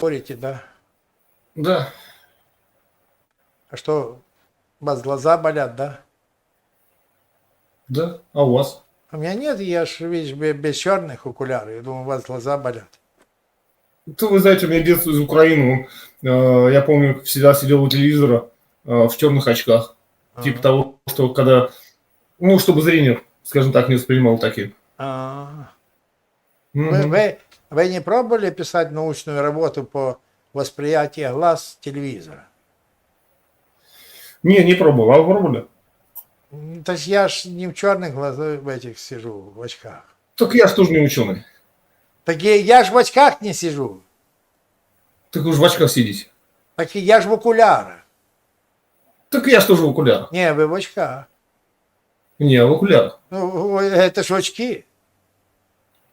Спорите, да? Да. А что, у вас глаза болят, да? Да. А у вас? У меня нет, я ж, видишь, бе- без черных окуляров. Я думаю, у вас глаза болят. То вы знаете, у меня детство из Украины. Э, Я помню, всегда сидел у телевизора э, в черных очках. Типа того, что когда, ну, чтобы зрение, скажем так, не воспринимал такие. А. Мгм. Вы, вы, вы не пробовали писать научную работу по восприятию глаз телевизора? Не, не пробовал. А вы пробовали? Есть я ж не в черных глазах в этих сижу, в очках. Так я же тоже не ученый. Так я, я ж в очках не сижу. Так вы же в очках сидите. Так я ж в окулярах. Так я же тоже в окулярах. Не, вы в очках. Не, в окулярах. Ну, это ж очки.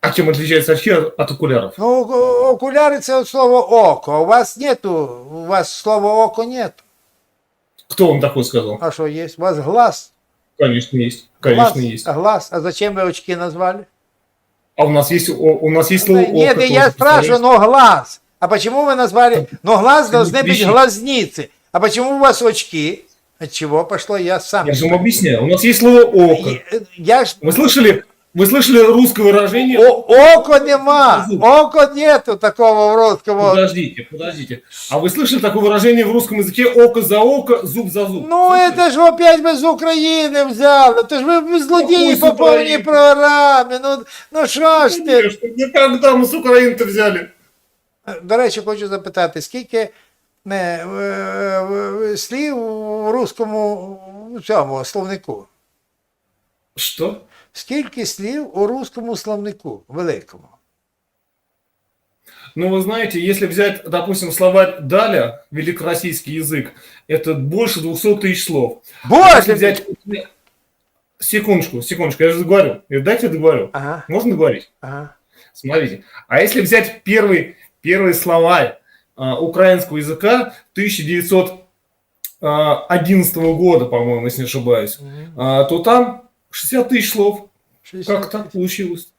А чем отличаются очки от от окуляров? Ну, о- окуляри це от слово око. У вас нету, у вас слова око нет. Кто вам такой сказал? А что есть? У вас глаз. Конечно, есть. Конечно, глаз, есть. А глаз. А зачем вы очки назвали? А у нас есть, у нас есть слово Нет, «око» я тоже, спрашиваю, но глаз. А почему вы назвали? Но глаз Это должны быть глазницы. А почему у вас очки? От чего пошло? Я сам. Я же вам объясняю. У нас есть слово «око». Я, я. Вы слышали, вы слышали русское выражение? О, око нема. Око нету такого в русском. Подождите, подождите. А вы слышали такое выражение в русском языке «око за око, зуб за зуб»? Ну, Слышали? это же опять мы с Украины взяли. Это же вы, вы злодеи Какой по с полной Украины? програмі. Ну, ну що ж ти? Конечно, ну когда мы с Украины-то взяли? До речі, хочу запитати, скільки е, е, е, слів у русскому в цьому словнику? Что? Скільки слів у русскому словнику великому? Ну, вы знаете, если взять, допустим, словарь Даля, великороссийский язык, это больше 200 тысяч слов. А Боже! Если взять... Секундочку, секундочку, я же договорю. Я- Дайте я договорю. Ага, Можно договорить? ага. Смотрите. А если взять первый, первый словарь а, украинского языка 1911 года, по-моему, если не ошибаюсь, а, то там 60 тысяч слов. 60. Как так получилось?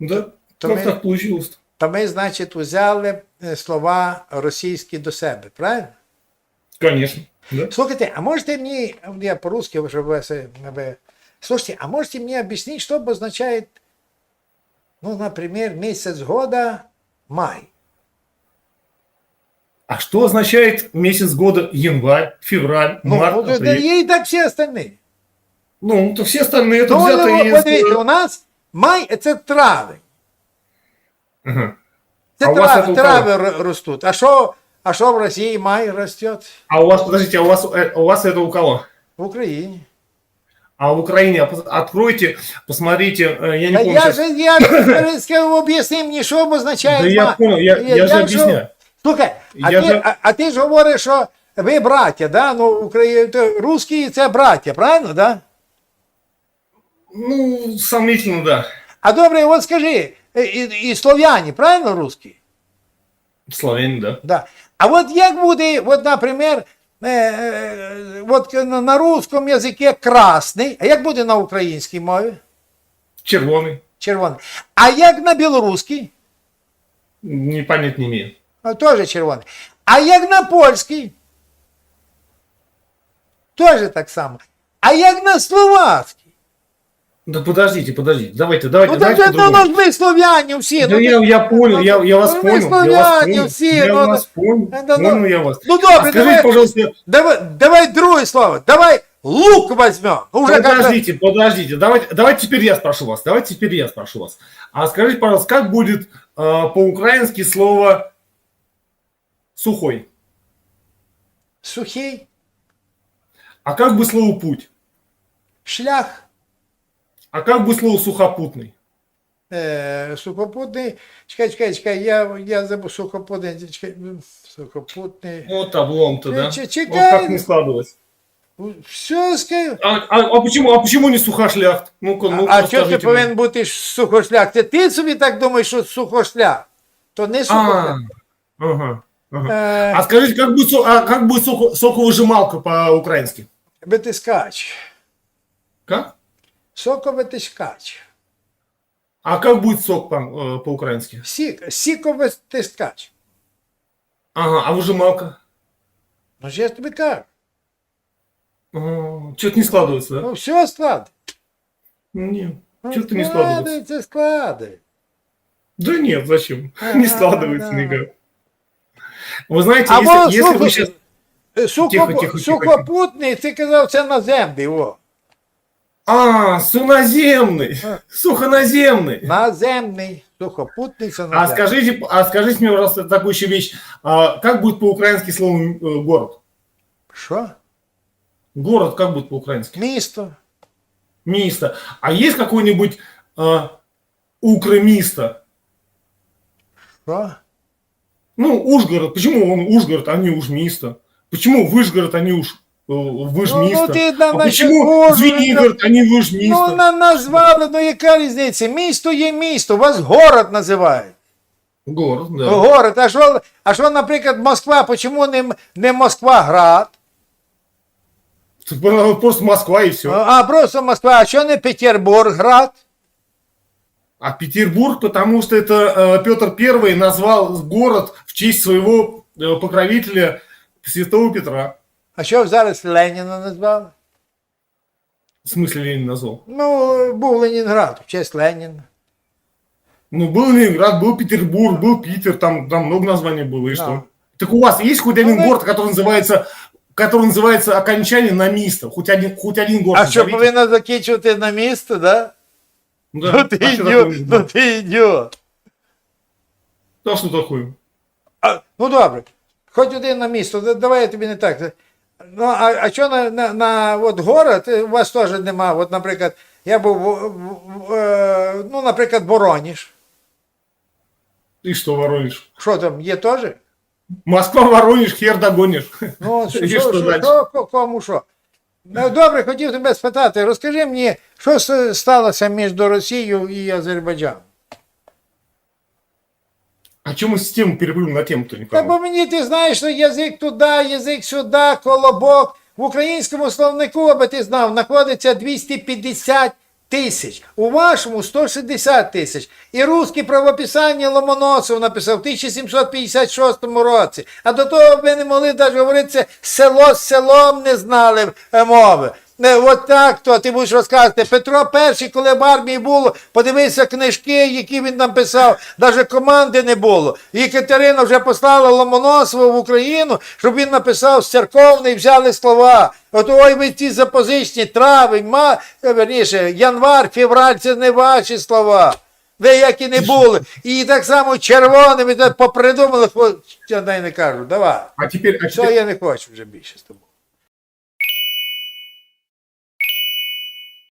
Да? То как ми- так получилось? То ми, значить, взяли е, слова російські до себе, правильно? Конечно. Да? Слушайте, а можете мне, я по-русски уже вы, слушайте, а можете мне объяснить, что обозначает, ну, например, месяц года май? А что означает месяц года январь, февраль, Ну, март, апрель? и и так все остальные. Ну, то все остальные это Ну, взято ну, из... видите, у нас май это травень. Ага. Це А трави, трави р- растут. А что, а что в России май растет? А у вас, подождите, а у вас, э, у вас это у кого? В Украине. А в Украине, а откройте, посмотрите, э, я не Да помню я сейчас. же, я, скажи, объясни мне, что обозначает Да я май. понял, я, я, же ж- объясняю. Слухай, а, Я ти, же- а, а ти ж говориш, що ви браття, да? Ну, Украї... русські це браття, правильно, да? Ну, сомнительно, да. А добре, от скажи, і, і, і слов'яні, правильно русські? Славяне, да. Да. А от як буде, от, наприклад, е, е, от на, на русском язикі красний, а як буде на українській мові? Червоный. Червоний. А як на білоруській? Не понять не имею. А, Теж червоний. А як на польській? Теж так само. А як на словацькій? Да подождите, подождите. Давайте, давайте, Ну, так давайте же, ну, по-другому. ну, ми слов'яні всі. Да ну, я, ти- я понял, я, я вас ну, понял. Ми Я вас слов'яні понял. всі. я ну, вас понял. ну, ну, понял я вас. Ну, А добре, скажите, давай, пожалуйста, давай, давай другое слово. Давай лук возьмем. Уже как-то- подождите, подождите. Давайте, давайте теперь я спрошу вас. Давайте теперь я спрошу вас. А скажите, пожалуйста, как будет э, по-украински слово сухой? Сухий А как бы слово путь? шлях. А как бы слово сухопутный? Е, сухопутний. Чекай, чекай, чекай, я, я забув сухопутний. Чекай, м, сухопутний. Вот облом-то, да? Че- Вот чекай. как не складывалось. Все скажу. А, а- а почему, а почему не сухошляхт? Ну-ка, ну а що ти повинен бути ж сухошлях? Це ти собі так думаєш, що сухошлях? То не А, сухошлях. ага, ага. Е, А скажите, как бы, со- а как бы соко- соковыжималка по-украински? витискач. Как? Соковитискач. А как будет сок по- э, по-украински? Сік, сіковитискач. Ага, а выжималка? Ну ж я ж тобі кажу. Что-то не складывается, да? Ну все складно. Нет, Ну, что-то не складывается. Складується, складується. Да нет, зачем? Ага, Не складывается да. никак. Вы знаете, А если, вот, если слушай, вы сейчас... Е, Сухо, Тихо, тихо, тихо, сухопутний, ти казав, це наземний. О. А, суноземный, А. сухоназемный. Наземний, сухопутний, це А скажите, а скажите мне, пожалуйста, такую еще вещь. А, как будет по-украински слово э, город? Що? Город как будет по-украински? Місто. Мисто. А есть какой-нибудь а, укромисто? Що? Ну, Ужгород. Почему он Ужгород, а не Ужмисто? Почему Выжгород, а не Уж... э, Выжмисто? Ну, ну, ти нам а наче почему Ужгород- Звенигород, а не Выжмисто? Ну, на, назвали, ну яка різниця? Місто є місто, вас город називають. Город, да. Город. А що, а що, наприклад, Москва, чому не, не Москва град? Типа, Просто Москва и все. А просто Москва, а що не Петербург град? А Петербург, потому что это э, Петр Первый назвал город в честь своего э, покровителя Святого Петра. А що зараз Леніна назвали? В смысле Ленин назвал? Ну, був Ленінград, в честь Леніна. Ну, был Ленинград, был Петербург, был Питер, там, там много названий было, и Да. что? Так у вас есть хоть один Ну, город, который называется, который называется окончание на место? Хоть один, хоть один город А що назовите. повинна закінчувати на місто, да? Да. Ну ти А что ідіот, такое? ну ти ідіот. А что такое? А, ну добре, хоч один на місто, да- давай я тобі не так. Ну, а, а що на, на, на от город, е, у вас теж нема. От, наприклад, я був, в- в- в- е, ну, наприклад, Вороніж. И что, Воронеж? Що там, є теж? Москва, Воронеж, хер догонишь. Ну, що, що, що що, що, кому що? Ну, добре, хотів тебе спитати, розкажи мені, що сталося між Росією і Азербайджаном? А чем мы с тем на тему-то, Та бо мені ти знаєш, що язик туди, язик сюди, колобок. В українському словнику, аби ти знав, знаходиться 250 тисяч. У вашому 160 тисяч. І русське правописання Ломоносов написав в 1756 році. А до того ви не могли навіть говорити село з селом не знали е, мови. Не, От так то ти будеш розказувати. Петро І, коли в армії було, подивися книжки, які він там писав, навіть команди не було. І Катерина вже послала Ломоносова в Україну, щоб він написав з церковний, взяли слова. От ой, ви ці запозичні, травень, ма, верніше, январ, февраль, це не ваші слова. Ви які не були. І так само червоними попридумали, я не кажу, давай. А теперь, а Все, теперь, я не хочу вже більше з тобою.